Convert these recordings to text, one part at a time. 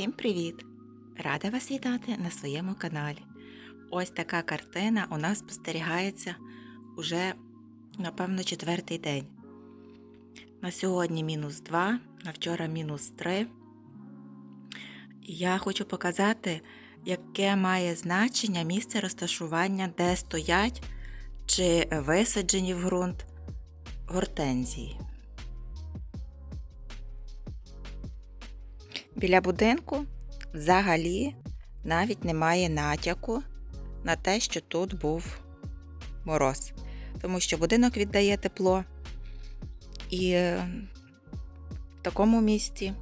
Всім привіт! Рада вас вітати на своєму каналі. Ось така картина у нас спостерігається уже, напевно, четвертий день. На сьогодні мінус 2, на вчора мінус 3. І я хочу показати, яке має значення місце розташування, де стоять чи висаджені в ґрунт гортензії. Біля будинку взагалі навіть немає натяку на те, що тут був мороз, тому що будинок віддає тепло, і е, в такому місці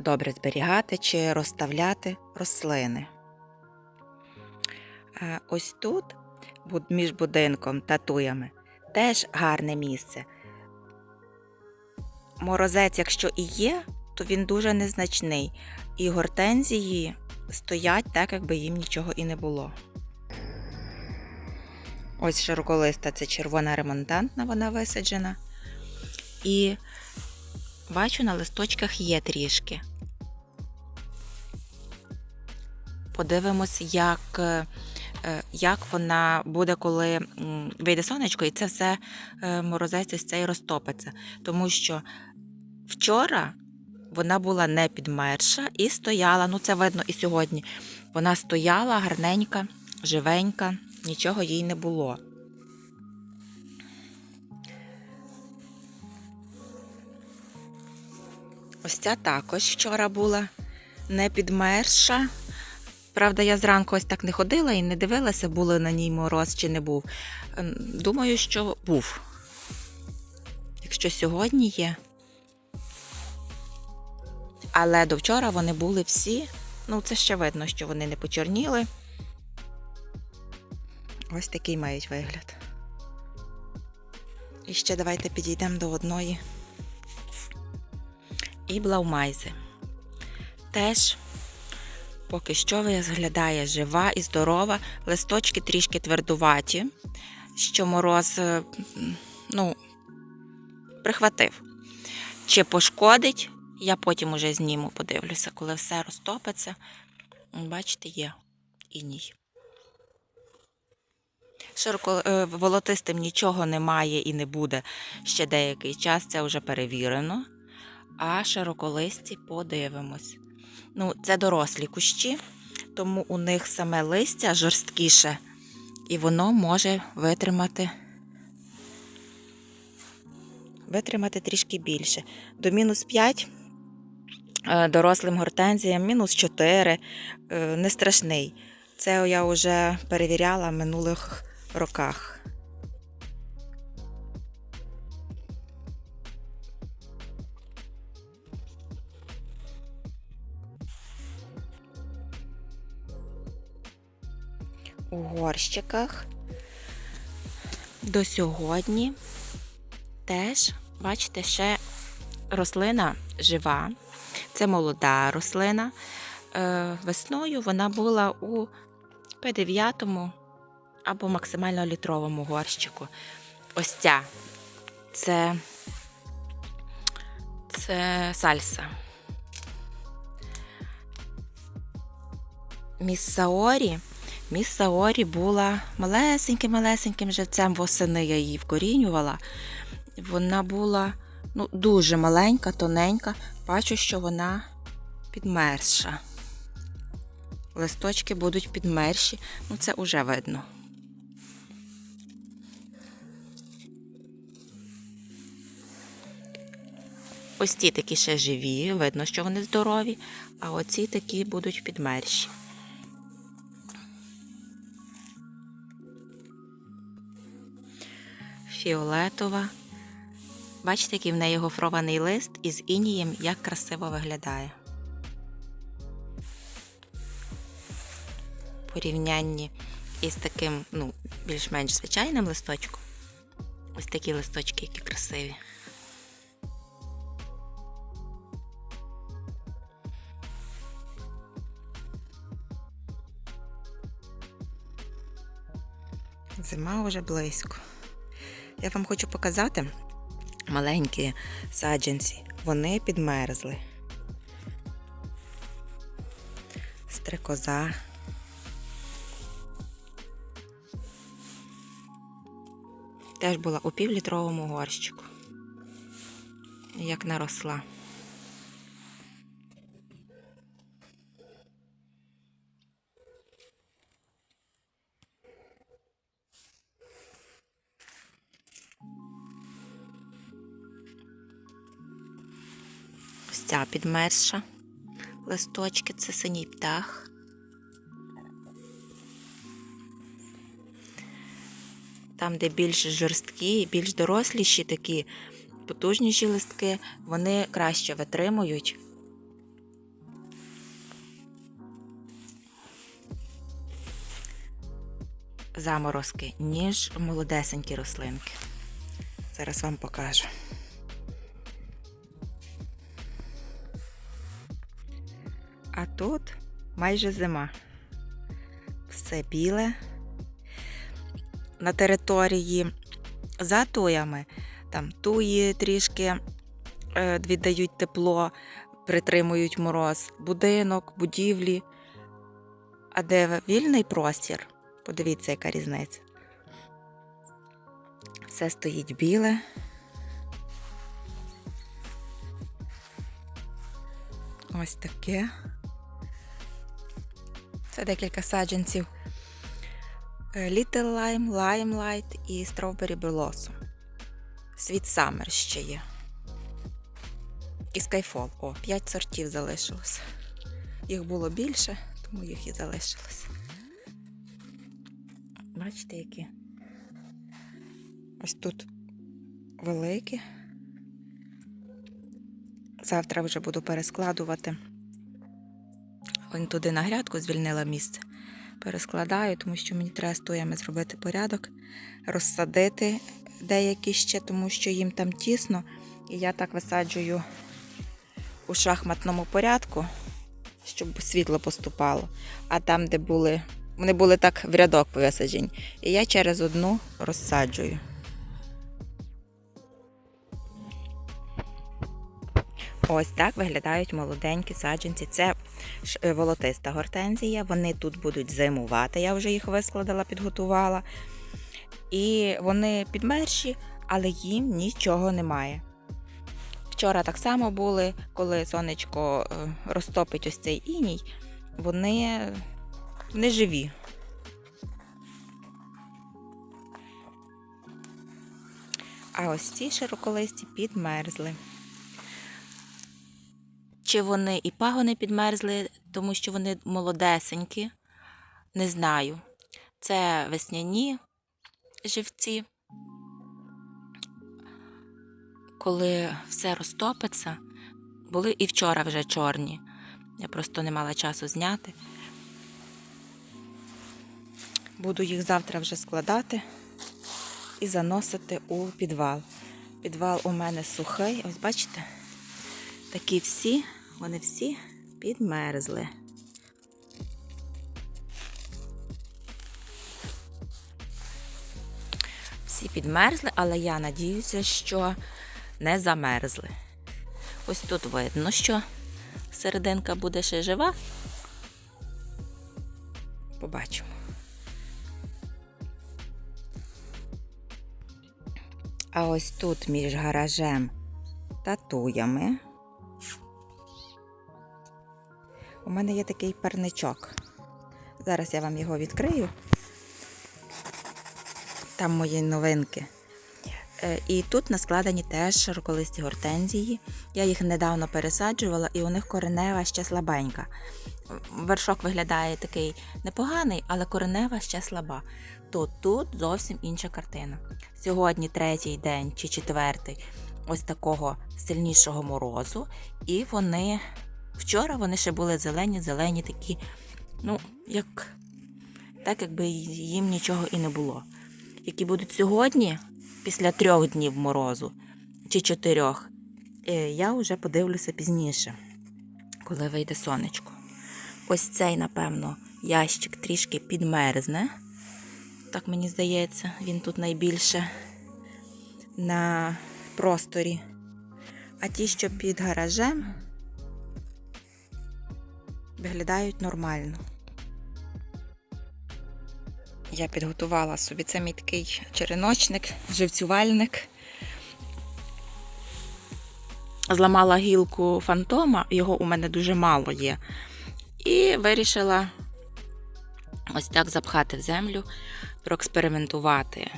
добре зберігати чи розставляти рослини. Ось тут, між будинком та туями, теж гарне місце. Морозець, якщо і є, то він дуже незначний, і гортензії стоять так, якби їм нічого і не було. Ось широколиста це червона ремонтантна, вона висаджена. І бачу, на листочках є трішки. Подивимось, як, е, е, як вона буде, коли вийде сонечко, і це все е, морозець ось цей розтопиться. Тому що вчора вона була не підмерша і стояла, ну це видно і сьогодні. Вона стояла гарненька, живенька, нічого їй не було. Ось ця також вчора була не підмерша. Правда, я зранку ось так не ходила і не дивилася, були на ній мороз чи не був. Ем, Думаю, що був. Якщо сьогодні є, але до вчора вони були всі. Ну, це ще видно, що вони не почорніли. Ось такий мають вигляд. І ще давайте підійдемо до одної. І блаумайзи. Теж поки що виглядає жива і здорова. Листочки трішки твердуваті, що мороз, е, ну, прихватив. Чи пошкодить, я потім уже зніму, подивлюся, коли все розтопиться. Бачите, є іній. Широко е, волотистим нічого немає і не буде ще деякий час, це вже перевірено. А широколисті подивимось. Ну, це дорослі кущі, тому у них саме листя жорсткіше, і воно може витримати витримати трішки більше. До мінус 5 е, дорослим гортензіям, мінус 4 е, не страшний. Це я вже перевіряла в минулих роках. У горщиках до сьогодні теж, бачите, ще рослина жива. Це молода рослина. Е, Весною вона була у П9 або максимально літровому горщику. Ось ця це, це сальса. Міссаорі. Міссаорі була малесеньким-малесеньким живцем восени я її вкорінювала. Вона була ну, дуже маленька, тоненька. Бачу, що вона підмерша. Листочки будуть підмерші, ну це вже видно. Ось ці такі ще живі, видно, що вони здорові, а оці такі будуть підмерші. Фіолетова. Бачите, який в неї гофрований лист із інієм, як красиво виглядає. Порівнянні із таким, ну, більш-менш звичайним листочком. Ось такі листочки, які красиві. Зима вже близько. Я вам хочу показати маленькі саджанці, вони підмерзли. Стрикоза. Теж була у півлітровому горщику, як наросла. Ця підмерзша. Листочки це синій птах. Там, де більш жорсткі, більш доросліші такі потужніші листки, вони краще витримують. Заморозки, ніж молодесенькі рослинки. Зараз вам покажу. Тут майже зима. Все біле. На території за туями, там туї трішки е, віддають тепло, притримують мороз, будинок, будівлі. А де вільний простір, подивіться, яка різниця. Все стоїть біле. Ось таке. Це декілька саджанців. Е, Little Lime, Limelight і Strawberry Blossom. Світ Summer ще є. І Skyfall. О, 5 сортів залишилось. Їх було більше, тому їх і залишилось. Бачите, які? Ось тут великі. Завтра вже буду перескладувати. Вон туди на грядку звільнила місце. Перескладаю, тому що мені треба з туями зробити порядок, розсадити деякі ще, тому що їм там тісно. І я так висаджую у шахматному порядку, щоб світло поступало. А там, де були, вони були так в рядок висаджені. І я через одну розсаджую. Ось так виглядають молоденькі саджанці. Це волотиста гортензія. Вони тут будуть зимувати. Я вже їх вискладала, підготувала. І вони підмерші, але їм нічого немає. Вчора так само були, коли сонечко е, розтопить ось цей іній, вони, вони живі. А ось ці широколисті підмерзли. Чи вони і пагони підмерзли, тому що вони молодесенькі, не знаю. Це весняні живці. Коли все розтопиться, були і вчора вже чорні. Я просто не мала часу зняти. Буду їх завтра вже складати і заносити у підвал. Підвал у мене сухий, ось бачите? Такі всі, вони всі підмерзли. Всі підмерзли, але я надіюся, що не замерзли. Ось тут видно, що серединка буде ще жива. Побачимо. А ось тут між гаражем та туями. У мене є такий парничок. Зараз я вам його відкрию. Там мої новинки. Е, І тут наскладені теж широколисті гортензії. Я їх недавно пересаджувала, і у них коренева ще слабенька. Вершок виглядає такий непоганий, але коренева ще слаба. То тут зовсім інша картина. Сьогодні третій день чи четвертий ось такого сильнішого морозу, і вони вчора вони ще були зелені, зелені такі, ну, як так, якби їм нічого і не було. Які будуть сьогодні, після трьох днів морозу чи чотирьох, е, я вже подивлюся пізніше, коли вийде сонечко. Ось цей, напевно, ящик трішки підмерзне. Так мені здається, він тут найбільше на просторі. А ті, що під гаражем, виглядають нормально. Я підготувала собі це мій такий череночник, живцювальник. Зламала гілку фантома, його у мене дуже мало є. І вирішила ось так запхати в землю, проекспериментувати,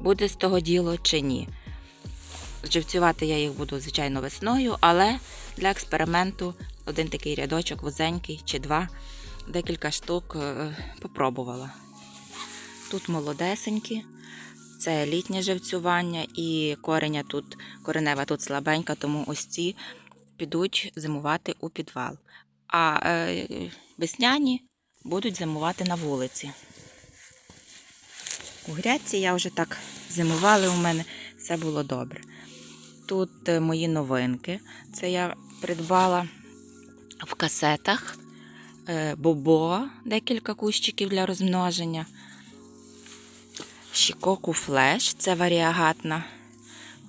буде з того діло чи ні. Живцювати я їх буду, звичайно, весною, але для експерименту один такий рядочок вузенький чи два, декілька штук е, попробувала. Тут молодесенькі, це літнє живцювання і кореня тут, коренева тут слабенька, тому ось ці підуть зимувати у підвал. А е, весняні будуть зимувати на вулиці. У грядці я вже так зимували у мене, все було добре. Тут е, мої новинки. Це я придбала в касетах е, бобо, декілька кущиків для розмноження. Шікоку флеш це варіагатна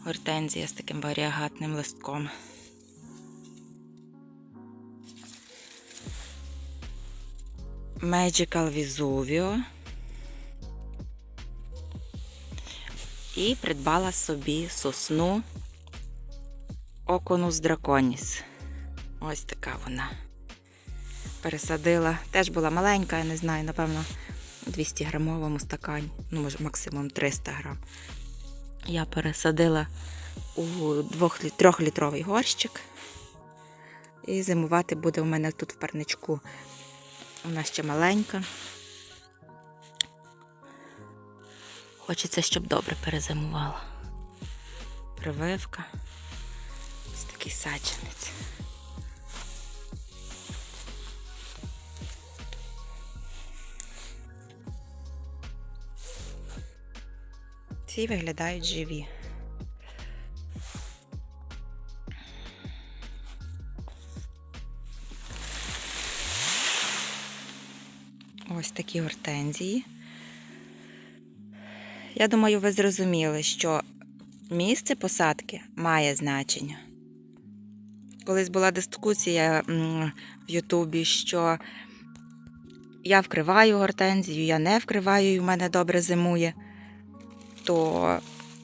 гортензія з таким варіагатним листком. Magical Vesuvio. І придбала собі сосну Оконус драконіс. Ось така вона. Пересадила. Теж була маленька, я не знаю, напевно, у 200 грамовому стакані, ну, може, максимум 300 грам. Я пересадила у 3-літровий горщик. І зимувати буде у мене тут в парничку. Вона ще маленька. Хочеться, щоб добре перезимувала. Прививка. Ось такий саджанець. Ці виглядають живі. Ось такі гортензії. Я думаю, ви зрозуміли, що місце посадки має значення. Колись була дискусія в Ютубі, що я вкриваю гортензію, я не вкриваю і в мене добре зимує, то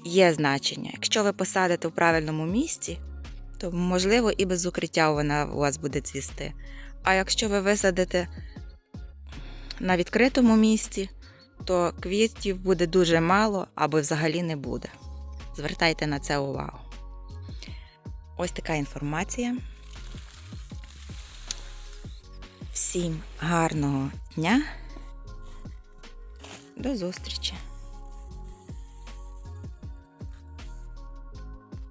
є значення. Якщо ви посадите в правильному місці, то можливо і без укриття вона у вас буде цвісти. А якщо ви висадите на відкритому місці, то квітів буде дуже мало або взагалі не буде. Звертайте на це увагу. Ось така інформація. Всім гарного дня. До зустрічі!